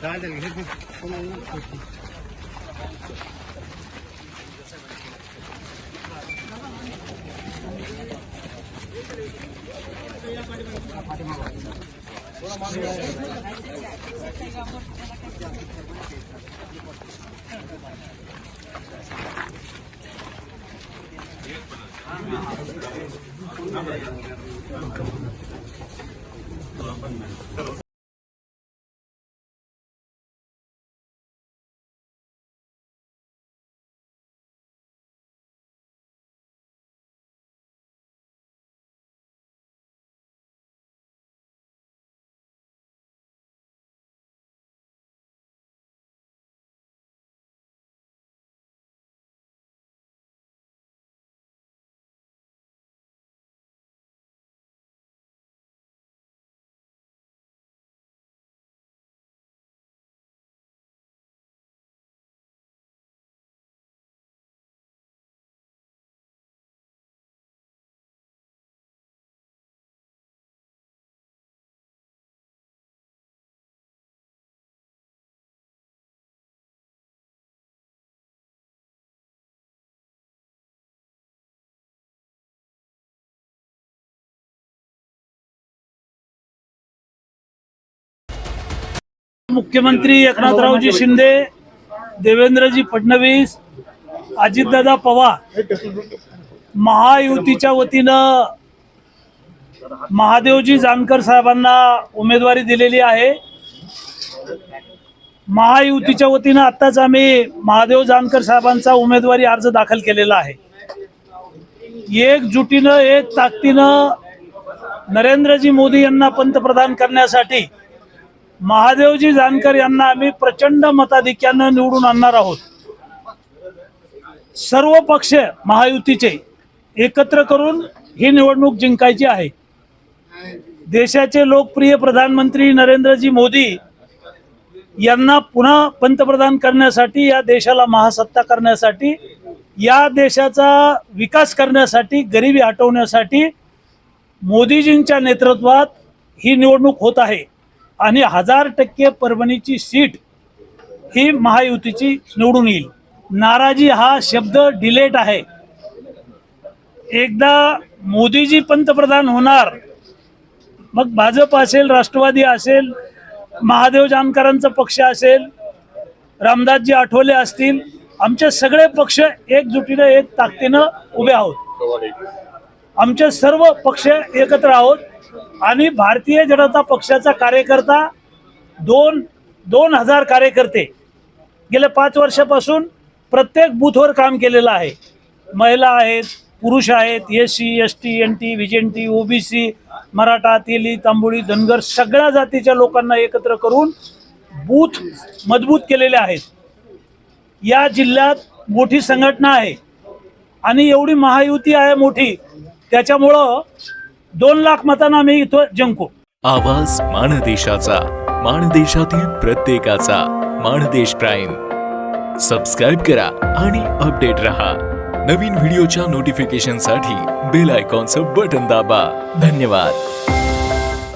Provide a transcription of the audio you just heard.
Dale, jefe, toma. Thank you. Thank you. मुख्यमंत्री एकनाथरावजी शिंदे देवेंद्रजी फडणवीस अजितदादा पवार महायुतीच्या वतीनं महादेवजी जानकर साहेबांना उमेदवारी दिलेली आहे. महायुतीच्या वतीनं आत्ताच आम्ही महादेव जानकर साहेबांचा उमेदवारी अर्ज दाखल केलेला आहे. एकजुटीनं एक ताकदीनं नरेंद्रजी मोदी यांना पंतप्रधान करण्यासाठी महादेवजी जानकर यांना आम्ही प्रचंड मताधिक्यानं निवडून आणणार आहोत. सर्व पक्ष महायुतीचे एकत्र करून ही निवडणूक जिंकायची आहे. देशाचे लोकप्रिय प्रधानमंत्री नरेंद्रजी मोदी यांना पुन्हा पंतप्रधान करण्यासाठी या देशाला महासत्ता करण्यासाठी या देशाचा विकास करण्यासाठी गरिबी हटवण्यासाठी मोदीजींच्या नेतृत्वात ही निवडणूक होत आहे. आणि हजार टक्के परभणीची सीट ही महायुतीची निवडून येईल. नाराजी हा शब्द डिलेट आहे. एकदा मोदीजी पंतप्रधान होणार मग भाजप असेल राष्ट्रवादी असेल महादेव जानकरांचा पक्ष असेल रामदासजी आठवले असतील आमचे सगळे पक्ष एकजुटीनं एक ताकदीनं उभे आहोत. आमचे सर्व पक्ष एकत्र आहोत. आणि भारतीय जनता पक्षाचा कार्यकर्ता दोन दोन हजार कार्यकर्ते. गेल्या पाच वर्षापासून प्रत्येक बूथवर काम केलेलं आहे. महिला आहेत पुरुष आहेत S C S T N T VJ T O B OBC Maratha Teli Tamboli Dhangar सगळ्या जातीच्या लोकांना एकत्र करून बूथ मजबूत केलेले आहेत. या जिल्ह्यात मोठी संघटना आहे. आणि एवढी महायुती आहे मोठी त्याच्यामुळं दोन लाख मतांना आम्ही इथं जिंकू. आवाज माणदेशाचा माणदेशातील प्रत्येकाचा माणदेश प्राईम. सबस्क्राईब करा आणि अपडेट रहा. नवीन व्हिडिओच्या नोटिफिकेशनसाठी बेल आयकॉनचं बटन दाबा. धन्यवाद.